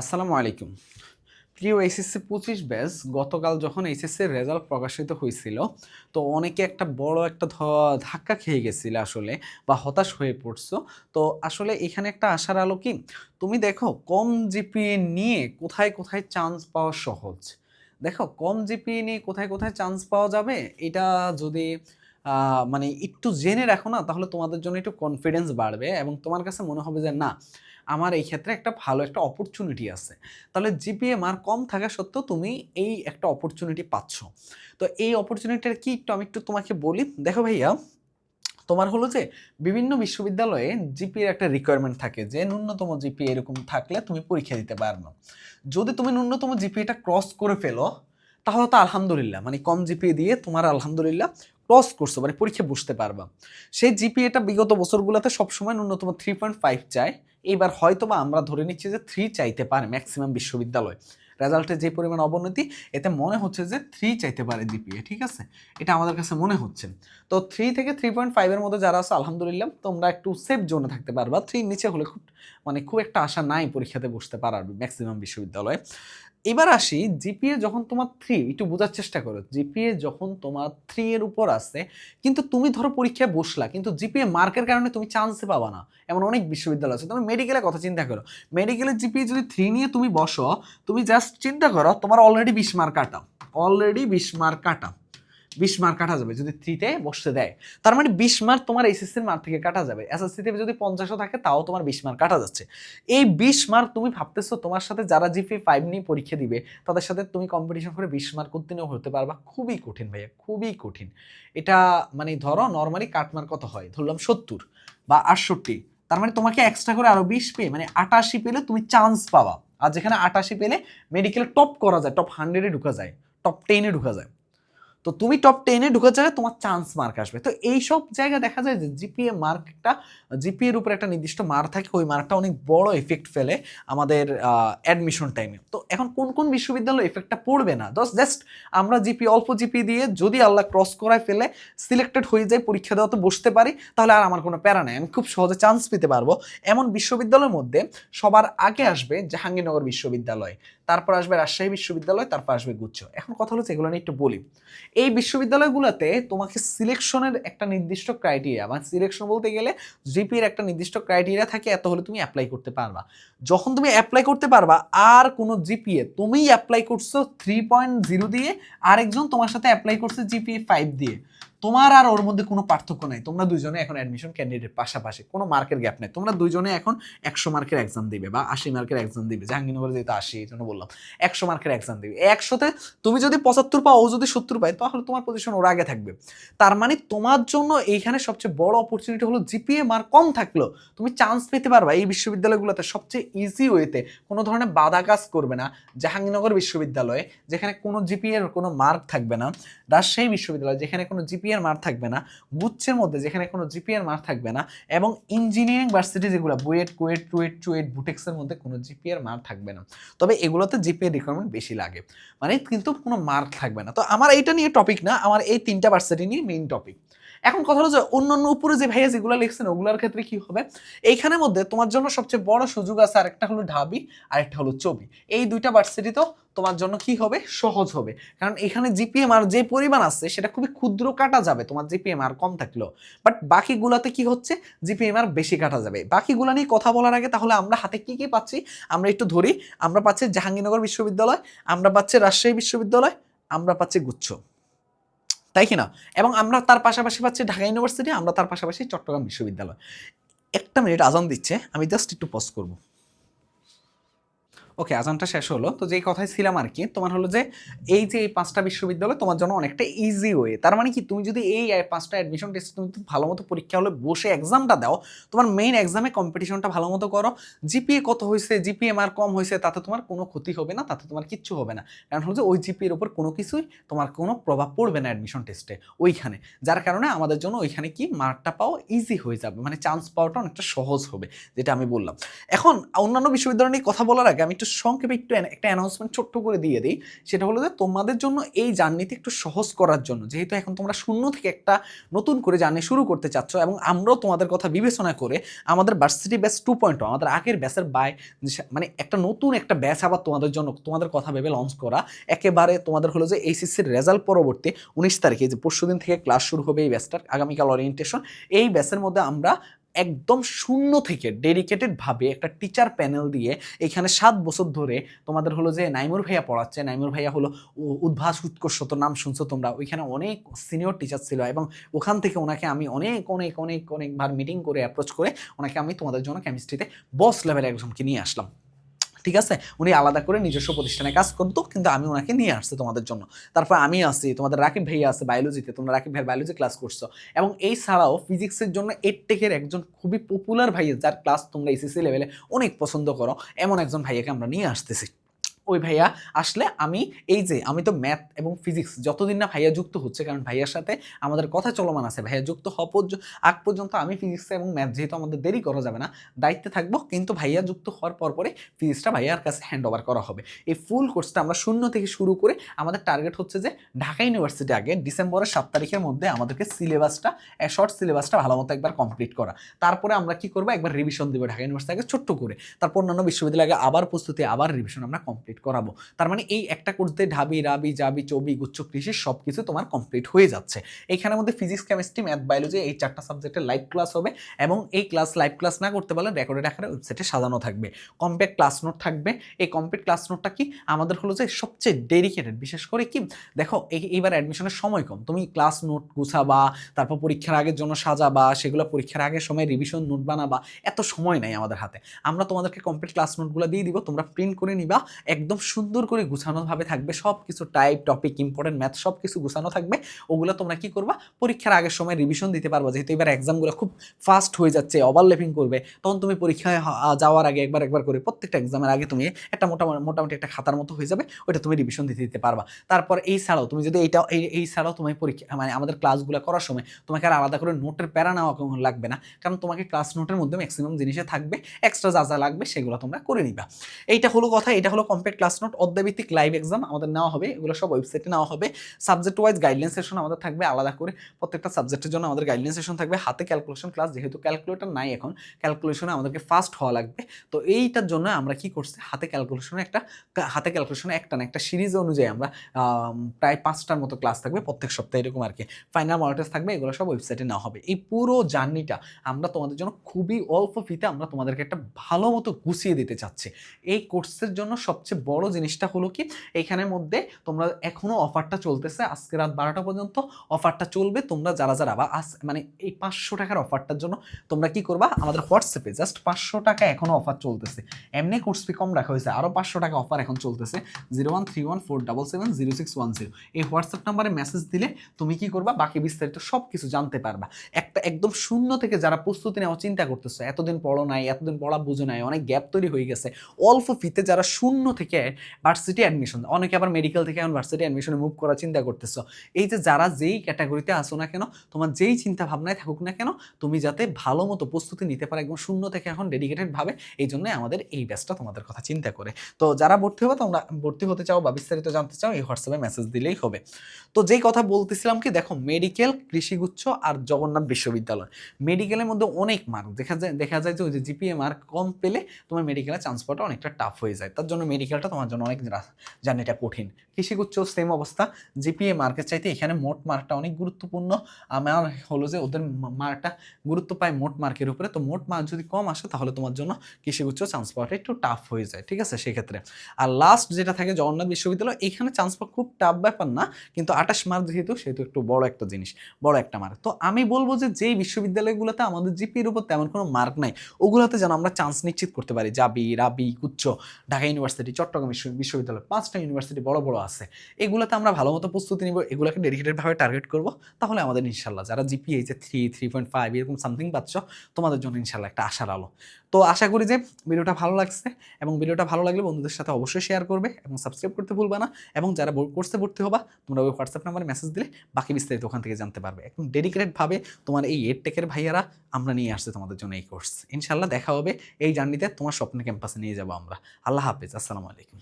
আসসালামু আলাইকুম। প্রিয় এইচএসসি পঁচিশ ব্যাচ, গতকাল যখন এইচএসসির রেজাল্ট প্রকাশিত হয়েছিল, তো অনেকে একটা বড় একটা ধাক্কা খেয়ে গেছিল আসলে বা হতাশ হয়ে পড়ছো। তো আসলে এখানে একটা আশার আলো কি? তুমি দেখো, কম জিপিএ নিয়ে কোথায় কোথায় চান্স পাওয়া সহজ? দেখো, কম জিপিএ নিয়ে কোথায় কোথায় চান্স পাওয়া যাবে, এটা যদি মানে একটু জেনে রাখো না, তাহলে তোমাদের জন্য একটু কনফিডেন্স বাড়বে এবং তোমার কাছে মনে হবে যে না আমার এই ক্ষেত্রে একটা ভালো একটা অপরচুনিটি আছে। তাহলে জিপিএ মার্ক কম থাকা সত্ত্বেও তুমি এই একটা অপরচুনিটি পাচ্ছ। তো এই অপরচুনিটিটা কি একটু আমি একটু তোমাকে বলি। দেখো ভাইয়া, তোমার হলো যে বিভিন্ন বিশ্ববিদ্যালয়ে জিপিএ একটা রিকোয়ারমেন্ট থাকে যে ন্যূনতম জিপি এরকম থাকলে তুমি পরীক্ষা দিতে পারবে। যদি তুমি ন্যূনতম জিপিএটা ক্রস করে ফেলো, তাহলে তো আলহামদুলিল্লাহ মানে কম জিপিএ দিয়ে তোমার আলহামদুলিল্লাহ ক্রস করছ মানে পরীক্ষা বসতে পারবা। সেই জিপিএটা বিগত বছরগুলোতে সবসময় ন্যূনতম থ্রি পয়েন্ট ফাইভ চায় এইবার হয়তোবা আমরা ধরে নিচ্ছি যে থ্রি চাইতে পারে ম্যাক্সিমাম বিশ্ববিদ্যালয়। রেজাল্টে যে পরিমাণ অবনতি, এতে মনে হচ্ছে যে থ্রি চাইতে পারে জিপিএ ঠিক আছে? এটা আমাদের কাছে মনে হচ্ছে। তো থ্রি থেকে থ্রি পয়েন্ট ফাইভের মধ্যে যারা আছে, আলহামদুলিল্লাহ, তোমরা একটু সেফ জোনে থাকতে পারবা। থ্রির নিচে হলে খুব মানে খুব একটা আশা নাই পরীক্ষাতে বসতে পারার ম্যাক্সিমাম বিশ্ববিদ্যালয়ে। এবার আসি জিপিএ যখন তোমার থ্রি একটু বোঝার চেষ্টা করো। জিপিএ যখন তোমার থ্রি এর উপর আসে, কিন্তু তুমি ধরো পরীক্ষায় বসলা, কিন্তু জিপিএ মার্কের কারণে তুমি চান্সে পাবা না। এমন অনেক বিশ্ববিদ্যালয় আছে। তুমি মেডিকেলের কথা চিন্তা করো। মেডিকেলের জিপিএ যদি থ্রি নিয়ে তুমি বসো, তুমি জাস্ট চিন্তা করো, তোমার অলরেডি বিশ মার্ক কাটা অলরেডি বিশ মার্ক কাটা বিশ মার্ক কাটা যাবে, যদি থ্রিতে বসতে দেয়। তার মানে বিশ মার্ক তোমার এসএসসির মার্ক থেকে কাটা যাবে। এসএসসিতে যদি পঞ্চাশও থাকে, তাও তোমার বিশ মার্ক কাটা যাচ্ছে। এই বিশ মার্ক তুমি ভাবতেছো তোমার সাথে যারা জিপি ফাইভ নিয়ে পরীক্ষা দিবে, তাদের সাথে তুমি কম্পিটিশন করে বিশ মার্ক উত্তীর্ণ হতে পারবা। খুবই কঠিন ভাইয়া, খুবই কঠিন। এটা মানে ধরো নর্মালি কাটমার কত হয়? ধরলাম সত্তর বা আটষট্টি। তার মানে তোমাকে এক্সট্রা করে আরও বিশ পেয়ে মানে আটাশি পেলে তুমি চান্স পাবা। আর যেখানে আটাশি পেলে মেডিকেলে টপ করা যায় টপ হান্ড্রেডে ঢুকা যায় টপ টেনে ঢুকা যায়। তো তুমি টপ টেনে ঢুকে যাবে তোমার চান্স মার্ক আসবে। তো এই সব জায়গায় দেখা যায় যে জিপিএ মার্কটা জিপিএর উপর একটা নির্দিষ্ট মার্ক থাকে, ওই মার্কটা অনেক বড় এফেক্ট ফেলে আমাদের অ্যাডমিশন টাইমে তো এখন কোন কোন বিশ্ববিদ্যালয় এফেক্টটা পড়বে না? জাস্ট জাস্ট আমরা জিপি অল্প জিপি দিয়ে যদি আল্লাহ ক্রস করায় ফেলে সিলেক্টেড হয়ে যায়, পরীক্ষা দেওয়া তো বসতে পারি, তাহলে আর আমার কোনো প্যারা নেই। আমি খুব সহজে চান্স পেতে পারব। এমন বিশ্ববিদ্যালয়ের মধ্যে সবার আগে আসবে জাহাঙ্গীরনগর বিশ্ববিদ্যালয়। তারপর আসবে রাজশাহী বিশ্ববিদ্যালয়, তারপর আসবে গুচ্ছ। এখন কথা হচ্ছে এগুলো নিয়ে একটু বলি। এই বিশ্ববিদ্যালয়গুলোতে তোমাকে সিলেকশনের একটা নির্দিষ্ট ক্রাইটেরিয়া মানে সিলেকশন বলতে গেলে জিপির একটা নির্দিষ্ট ক্রাইটেরিয়া থাকে, এত হলে তুমি অ্যাপ্লাই করতে পারবা। যখন তুমি অ্যাপ্লাই করতে পারবা, আর কোনো জিপিএ তুমিই অ্যাপ্লাই করছ থ্রি পয়েন্ট জিরো দিয়ে, আরেকজন তোমার সাথে অ্যাপ্লাই করছে জিপিএ ফাইভ দিয়ে। তোমার আর ওর মধ্যে কোনো পার্থক্য নাই। তোমরা দুজনে এখন অ্যাডমিশন ক্যান্ডিডেট পাশাপাশি, কোনো মার্কের গ্যাপ নেই। তোমরা দুজনে এখন একশো মার্কের এক্সাম দিবে বা আশি মার্কের এক্সাম দিবে। জাহাঙ্গীরনগরে যেহেতু আশি, এই জন্য বললাম, একশো মার্কের এক্সাম দিবে। একশোতে তুমি যদি পঁচাত্তর পাও, ও যদি সত্তর পায়, তাহলে তোমার পজিশন ওর আগে থাকবে। তার মানে তোমার জন্য এইখানে সবচেয়ে বড় অপরচুনিটি হলো জিপিএ মার্ক কম থাকলেও তুমি চান্স পেতে পারবা। এই বিশ্ববিদ্যালয়গুলোতে সবচেয়ে ইজি ওয়েতে কোনো ধরনের বাধা কাজ করবে না। জাহাঙ্গীরনগর বিশ্ববিদ্যালয়ে যেখানে কোনো জিপিএ এর কোনো মার্ক থাকবে না, রাজশাহী বিশ্ববিদ্যালয় যেখানে কোনো জিপিএর মার থাকবে না, গুচ্ছের মধ্যে যেখানে কোনো জিপিএর মার্ক থাকবে না, এবং ইঞ্জিনিয়ারিং ভার্সিটি যেগুলো, বুয়েট, কুয়েট, টুয়েট, চুয়েট বুটেক্সের মধ্যে কোনো জিপিএর মার থাকবে না। তবে এগুলোতে জিপিএ রিকোয়ারমেন্ট বেশি লাগে। মানে কিন্তু কোনো মার্ক থাকবে না। তো আমার এইটা নিয়ে টপিক না, আমার এই তিনটা ভার্সিটি নিয়ে মেইন টপিক এখন কথা হলো যে অন্য অন্য উপরে যে ভাইয়া যেগুলো লিখছেন, ওগুলোর ক্ষেত্রে কি হবে? এইখানের মধ্যে তোমার জন্য সবচেয়ে বড় সুযোগ আছে আরেকটা হলো ঢাবি, আরেকটা হলো চবি এই দুইটা ভার্সিটি তো তোমার জন্য কি হবে? সহজ হবে। কারণ এখানে জিপিএম আর যে পরিমাণ আছে, সেটা খুবই ক্ষুদ্র কাটা যাবে তোমার জিপিএম আর কম থাকলেও। বাট বাকিগুলোতে কি হচ্ছে? জিপিএম আর বেশি কাটা যাবে। বাকিগুলো নিয়ে কথা বলার আগে তাহলে আমরা হাতে কি কি পাচ্ছি? আমরা একটু ধরি। আমরা পাচ্ছি জাহাঙ্গীরনগর বিশ্ববিদ্যালয়, আমরা পাচ্ছি রাজশাহী বিশ্ববিদ্যালয়, আমরা পাচ্ছি গুচ্ছ। তাই কি না? এবং আমরা তার পাশাপাশি পাচ্ছি ঢাকা ইউনিভার্সিটি আমরা তার পাশাপাশি চট্টগ্রাম বিশ্ববিদ্যালয়। একটা মিনিট আজান দিচ্ছে, আমি জাস্ট একটু পজ করব। ওকে আজানটা শেষ হলো। তো যেই কথায় ছিলাম আর কি তোমার হলো যে এই যে এই পাঁচটা বিশ্ববিদ্যালয় তোমার জন্য অনেকটা ইজি ওয়ে তার মানে কি, তুমি যদি এই পাঁচটা অ্যাডমিশন টেস্ট তুমি ভালো মতো পরীক্ষা হলে বসে এক্সামটা দাও, তোমার মেইন এক্সামে কম্পিটিশনটা ভালো মতো করো। জিপিএ কত হয়েছে জিপিএ মার কম হয়েছে, তাতে তোমার কোনো ক্ষতি হবে না, তাতে তোমার কিচ্ছু হবে না। কারণ হলো যে ওই জিপিএর ওপর কোনো কিছুই তোমার কোনো প্রভাব পড়বে না অ্যাডমিশন টেস্টে ওইখানে। যার কারণে আমাদের জন্য ওইখানে কি মার্কটা পাওয়া ইজি হয়ে যাবে মানে চান্স পাওয়াটা অনেকটা সহজ হবে, যেটা আমি বললাম। এখন অন্যান্য বিশ্ববিদ্যালয় নিয়ে কথা বলার আগে আমি একটু সংক্ষেপে একটু একটা অ্যানাউন্সমেন্ট ছোট্ট করে দিয়ে দিই। সেটা হলো যে তোমাদের জন্য এই জার্নিতে একটু সহজ করার জন্য, যেহেতু এখন তোমরা শূন্য থেকে একটা নতুন করে জার্নি শুরু করতে চাচ্ছ এবং আমরাও তোমাদের কথা বিবেচনা করে আমাদের ভার্সিটি ব্যাচ টু পয়েন্ট আমাদের আগের ব্যাচের বাই মানে একটা নতুন একটা ব্যাচ আবার তোমাদের জন্য তোমাদের কথা ভেবে লঞ্চ করা। একেবারে তোমাদের হলো যে এইচএসসির রেজাল্ট পরবর্তী উনিশ তারিখে যে পরশু দিন থেকে ক্লাস শুরু হবে এই ব্যাচটার আগামীকাল ওরিয়েন্টেশন এই ব্যাচের মধ্যে আমরা একদম শূন্য থেকে ডেডিকেটেডভাবে একটা টিচার প্যানেল দিয়ে এখানে সাত বছর ধরে তোমাদের হলো যে নাইমুর ভাইয়া পড়াচ্ছে। নাইমুর ভাইয়া হলো উদ্ভাস উৎকর্ষ নাম শুনছো তোমরা। ওইখানে অনেক সিনিয়র টিচার ছিল এবং ওখান থেকে ওনাকে আমি অনেক অনেক অনেক, অনেকবার মিটিং করে অ্যাপ্রোচ করে ওনাকে আমি তোমাদের জন্য কেমিস্ট্রিতে বস লেভেলে একজনকে নিয়ে আসলাম। ঠিক আছে? উনি আলাদা করে নিজস্ব প্রতিষ্ঠানে কাজ করতো, কিন্তু আমি ওনাকে নিয়ে আসছি তোমাদের জন্য। তারপর আমি আছি, তোমাদের রাকিব ভাইয়া আছে বায়োলজিতে তোমরা রাকিব ভাইয়ের বায়োলজি ক্লাস করছ। এবং এই ছাড়াও ফিজিক্সের জন্য এডটেকের একজন খুবই পপুলার ভাইয়া যার ক্লাস তোমরা এসএসসি লেভেলে অনেক পছন্দ করো, এমন একজন ভাইয়াকে আমরা নিয়ে আসতেছি। ওই ভাইয়া আসলে আমি এই যে, আমি তো ম্যাথ এবং ফিজিক্স যতদিন না ভাইয়া যুক্ত হচ্ছে, কারণ ভাইয়ার সাথে আমাদের কথা চলমান আছে, ভাইয়া যুক্ত হওয়া পর্য- আগ পর্যন্ত আমি ফিজিক্স এবং ম্যাথ যেহেতু আমাদের দেরি করা যাবে না, দায়িত্বে থাকব, কিন্তু ভাইয়া যুক্ত হওয়ার পর পরে ফিজিক্সটা ভাইয়ার কাছে হ্যান্ড ওভার করা হবে। এই ফুল কোর্সটা আমরা শূন্য থেকে শুরু করে আমাদের টার্গেট হচ্ছে যে, ঢাকা ইউনিভার্সিটি আগে ডিসেম্বরের সাত তারিখের মধ্যে আমাদেরকে সিলেবাসটা শর্ট সিলেবাসটা ভালো মতো একবার কমপ্লিট করা। তারপরে আমরা কি করব? একবার রিভিশন দেবো ঢাকা ইউনিভার্সিটি আগে ছোট্ট করে। তারপর অন্যান্য বিশ্ববিদ্যালয়ে আবার প্রস্তুতি, আবার রিভিশন আমরা কমপ্লিট করাবো। তার মানে এই একটা কোর্সে ঢাবি, রাবি, জাবি, চবি, গুচ্ছ, কৃষি সব কিছু তোমার কমপ্লিট হয়ে যাচ্ছে। এইখানের মধ্যে ফিজিক্স কেমিস্ট্রি ম্যাথ বায়োলজি এই চারটা সাবজেক্টের লাইভ ক্লাস হবে এবং এই ক্লাস লাইভ ক্লাস না করতে পারলে রেকর্ডেড আকারে ওয়েবসাইটে সাজানো থাকবে। কম্প্যাক্ট ক্লাস নোট থাকবে। এই কম্প্যাক্ট ক্লাস নোটটা কি? আমাদের হলো যে সবচেয়ে ডেডিকেটেড বিশেষ করে কি? দেখো এইবার অ্যাডমিশনের সময় কম। তুমি ক্লাস নোট গুছাবা, তারপর পরীক্ষার আগের জন্য সাজাবা, সেগুলো পরীক্ষার আগের সময় রিভিশন নোট বানাবা। এত সময় নাই আমাদের হাতে। আমরা তোমাদেরকে কমপ্লিট ক্লাস নোটগুলো দিয়ে দিব, তোমরা প্রিন্ট করে নিবা, একদম সুন্দর করে গুছানোভাবে থাকবে। সব কিছু টাইপ টপিক ইম্পর্টেন্ট ম্যাথ সব কিছু গুছানো থাকবে। ওগুলো তোমরা কি করবা? পরীক্ষার আগের সময় রিভিশন দিতে পারবা। যেহেতু এবার এক্সামগুলো খুব ফাস্ট হয়ে যাচ্ছে ওভারলেপিং করবে, তখন তুমি পরীক্ষায় যাওয়ার আগে একবার একবার করে প্রত্যেকটা এক্সামের আগে তুমি একটা মোটামুটি মোটামুটি একটা খাতার মতো হয়ে যাবে ওটা তুমি রিভিশন দিতে দিতে পারবা। তারপর এই ছাড়াও তুমি যদি এইটা এই এই ছাড়াও তুমি পরীক্ষা মানে আমাদের ক্লাসগুলো করার সময় তোমাকে আর আলাদা করে নোটের প্যারা নেওয়া লাগবে না। কারণ তোমাকে ক্লাস নোটের মধ্যে ম্যাক্সিমাম জিনিসে থাকবে এক্সট্রা যা যা লাগবে সেগুলো তোমরা করে নিবা। এইটা হলো কথা এটা হলো কমপ্লিট ক্লাস নোট অধ্যায়ভিত্তিক লাইভ এক্সাম আমাদের নেওয়া হবে, এগুলো সব ওয়েবসাইটে নেওয়া হবে। সাবজেক্ট ওয়াইজ গাইডলাইন সেশন আমাদের থাকবে, আলাদা করে প্রত্যেকটা সাবজেক্টের জন্য আমাদের গাইডলাইন সেশন থাকবে। হাতে ক্যালকুলেশন ক্লাস যেহেতু ক্যালকুলেটর নাই এখন ক্যালকুলেশনে আমাদেরকে ফাস্ট হওয়া লাগবে। তো এইটার জন্য আমরা কি করছি, হাতে ক্যালকুলেশনে একটা, হাতে ক্যালকুলেশনে একটা না একটা সিরিজ অনুযায়ী আমরা প্রায় পাঁচটার মতো ক্লাস থাকবে প্রত্যেক সপ্তাহে এরকম আর কি। ফাইনাল মনিটর থাকবে, এগুলো সব ওয়েবসাইটে নেওয়া হবে। এই পুরো জার্নিটা আমরা তোমাদের জন্য খুবই অল্প ফিতে আমরা তোমাদেরকে একটা ভালো মতো গুছিয়ে দিতে চাচ্ছি। এই কোর্সের জন্য সবচেয়ে বড় জিনিসটা হলো কি এইখানের মধ্যে তোমরা এখনও অফারটা চলতেছে, আজকে রাত বারোটা পর্যন্ত অফারটা চলবে, তোমরা যারা যারা বা আজ মানে এই পাঁচশো টাকার অফারটার জন্য তোমরা কি করবা, আমাদের হোয়াটসঅ্যাপে জাস্ট পাঁচশো টাকা এখনও অফার চলতেছে। এমনি কোর্স ফি কম রাখা হয়েছে আরও পাঁচশো টাকা অফার এখন চলতেছে, zero one three one four double seven zero six one zero. এই হোয়াটসঅ্যাপ নাম্বারে মেসেজ দিলে তুমি কি করবা, বাকি বিস্তারিত সব কিছু জানতে পারবা। একটা একদম শূন্য থেকে যারা প্রস্তুতি নেওয়া চিন্তা করতেছো, এতদিন পড়ো নাই, এতদিন পড়া বুঝো নাই, অনেক গ্যাপ তৈরি হয়ে গেছে, অল্প ফিতে যারা শূন্য থেকে ভার্সিটি অ্যাডমিশন অনেকে আবার মেডিকেল থেকে এখন ভার্সিটি অ্যাডমিশনে মুভ করার চিন্তা করতেছো। এই যে যারা যেই ক্যাটাগরিতে আসো না কেন, তোমার যেই চিন্তা ভাবনায় থাকুক না কেন, তুমি যাতে ভালো মতো প্রস্তুতি নিতে পারো একদম শূন্য থেকে এখন ডেডিকেটেড ভাবে, এই জন্য আমাদের এই ব্যাচটা তোমাদের কথা চিন্তা করে। তো যারা ভর্তি হবে, তোমরা ভর্তি হতে চাও বা বিস্তারিত জানতে চাও, এই হোয়াটসঅ্যাপে মেসেজ দিলেই হবে। তো যেই কথা বলতেছিলাম কি, দেখো মেডিকেল কৃষিগুচ্ছ আর জগন্নাথ বিশ্ববিদ্যালয়। মেডিকেলের মধ্যে অনেক মার্ক দেখা যায় দেখা যায় যে ওই যে জিপিএ মার্ক কম পেলে তোমার মেডিকেলে চান্স পাওয়াটা অনেকটা টাফ হয়ে যায়। তার জন্য মেডিকেলটা তোমার জন্য অনেক জার্নিটা কঠিন। কৃষিগুচ্ছ, সেম অবস্থা। জিপিএ মার্কের চাইতে এখানে মোট মার্কটা অনেক গুরুত্বপূর্ণ। আমার হলো যে ওদের মার্কটা গুরুত্ব পায় মোট মার্কের উপরে। তো মোট মার্ক যদি কম আসে, তাহলে তোমার জন্য কৃষিগুচ্ছ চান্স পাওয়াটা একটু টাফ হয়ে যায়। ঠিক আছে? সেক্ষেত্রে। আর লাস্ট যেটা থাকে জগন্নাথ বিশ্ববিদ্যালয়, এখানে চান্স পাওয়া খুব টাফ ব্যাপার না। কিন্তু আঠাশ মার্ক যেহেতু, সেহেতু একটু বড় একটা জিনিস। বড় একটা মার্ক। তো আমি বলব যে যেই বিশ্ববিদ্যালয়গুলোতে আমাদের জিপির উপর তেমন কোনো মার্ক নাই, ওগুলোতে যেন আমরা চান্স নিশ্চিত করতে পারি। জাবি, রাবি, গুচ্ছ, ঢাকা ইউনিভার্সিটি চট্টগ্রাম চট্টগ্রাম বিশ্ব- বিশ্ববিদ্যালয়। পাঁচটা ইউনিভার্সিটি বড় বড় আছে। এগুলোতে আমরা ভালো মতো প্রস্তুতি নিব, এগুলোকে ডেডিকেটেডভাবে টার্গেট করব। তাহলে আমাদের ইনশাল্লাহ যারা জিপিএইচে থ্রি থ্রি পয়েন্ট ফাইভ এরকম সামথিং পাচ্ছ, তোমাদের জন্য ইনশাল্লাহ একটা আশার আলো। তো আশা করি যে ভিডিওটা ভালো লাগছে এবং ভিডিওটা ভালো লাগলে বন্ধুদের সাথে অবশ্যই শেয়ার করবে এবং সাবস্ক্রাইব করতে ভুলবে না এবং যারা কোর্সে ভর্তি হবা, তোমরা ওই হোয়াটসঅ্যাপ নাম্বারে মেসেজ দিলে বাকি বিস্তারিত ওখান থেকে জানতে পারবে। একদম ডেডিকেটেডভাবে তোমার এই এড টেকের ভাইয়ারা আমরা নিয়ে আসছে তোমাদের জন্য এই কোর্স ইনশাল্লাহ দেখা হবে এই জার্নিতে তোমার স্বপ্নের ক্যাম্পাসে নিয়ে যাব আমরা। আল্লাহ হাফেজ, আসসালামু আলাইকুম